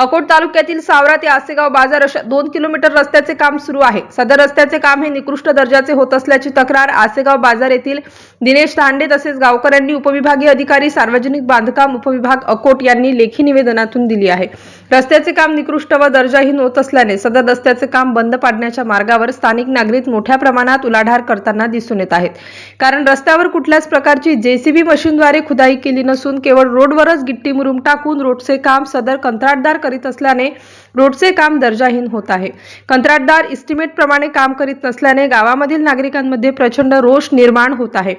अकोट तालुक्यातील सावरा ते आसेगाव बाजार अशा दोन किलोमीटर रस्त्याचे काम सुरू आहे. सदर रस्त्याचे काम हे निकृष्ट दर्जाचे होत असल्याची तक्रार आसेगाव बाजार येथील दिनेश तांडे तसेच गावकऱ्यांनी उपविभागीय अधिकारी सार्वजनिक बांधकाम उपविभाग अकोट यांनी लेखी निवेदनातून दिली आहे. रस्त्याचे काम निकृष्ट व दर्जाहीन होत असल्याने सदर रस्त्याचे काम बंद पाडण्याच्या मार्गावर स्थानिक नागरिक मोठ्या प्रमाणात उलाढार करताना दिसून येत आहेत. कारण रस्त्यावर कुठल्याच प्रकारची जेसीबी मशीनद्वारे खुदाई केली नसून केवळ रोडवरच गिट्टी मुरुम टाकून रोडचे काम सदर कंत्राटदार करीत असल्याने रोडचे काम दर्जाहीन होत आहे. कंत्राटदार इस्टिमेट प्रमाणे काम करीत नसल्याने गावामधील नागरिकांमध्ये प्रचंड रोष निर्माण होत आहे.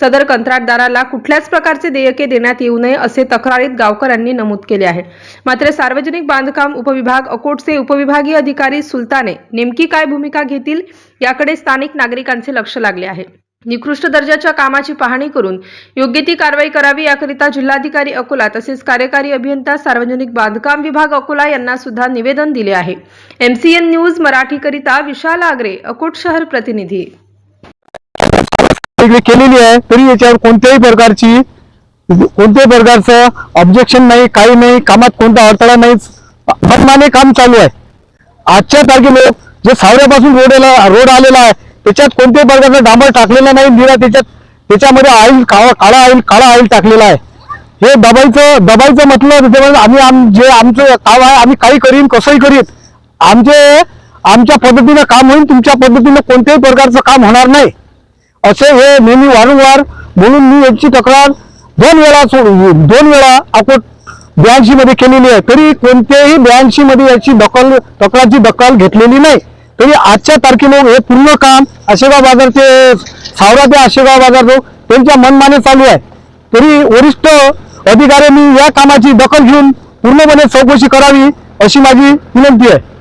सदर कंत्राटदाराला कुठल्याच प्रकारचे देयके देण्यात येऊ नये असे तक्रारीत गावकऱ्यांनी नमूद केले आहे. मात्र सार्वजनिक सार्वजनिक बांधकाम उपविभाग अकोटचे उपविभागीय अधिकारी सुलताने नेमकी काय भूमिका घेतील याकडे स्थानिक नागरिकांचे लक्ष लागले आहे. निकृष्ट दर्जाच्या कामाची पाहणी करून योग्य ती कारवाई करावी याकरिता जिल्हाधिकारी अकोला तसेच कार्यकारी अभियंता सार्वजनिक बांधकाम विभाग अकोला यांना सुद्धा निवेदन दिले आहे. एमसीएन न्यूज मराठीकरिता विशाल आगरे अकोट शहर प्रतिनिधी. केलेली आहे तरी याच्यावर कोणत्याही प्रकारची कोणत्याही प्रकारचं ऑब्जेक्शन नाही काही नाही कामात कोणता अडथळा नाही. मनमाने काम चालू आहे. आजच्या तारखेला जे सावऱ्यापासून रोड आला रोड आलेला आहे त्याच्यात कोणत्याही प्रकारचा डांबर टाकलेला नाही निरा त्याच्यात त्याच्यामध्ये ऑइल काळा काळा ऑइल काळा ऑइल टाकलेला आहे. हे दबाईचं दबाईचं म्हटलं त्याच्यामध्ये आम्ही आम जे आमचं काम आहे आम्ही काही करीन कसंही करीत आमचे आमच्या पद्धतीनं काम होईल तुमच्या पद्धतीनं कोणत्याही प्रकारचं काम होणार नाही. असे हे नेहमी वारंवार म्हणून मी याची तक्रार दोन वेळा सो- दोन वेळा अकोट ब्याऐंशी मध्ये केलेली आहे. तरी कोणत्याही ब्याऐंशी मध्ये याची दखल तक्रारची दखल घेतलेली नाही. तरी आजच्या तारखेला हे पूर्ण काम आशेगाव बाजारचे सावरा ते आशेगाव बाजार जो त्यांच्या मनमाने चालू आहे. तरी वरिष्ठ अधिकाऱ्यांनी या कामाची दखल घेऊन पूर्णपणे चौकशी करावी अशी माझी विनंती आहे.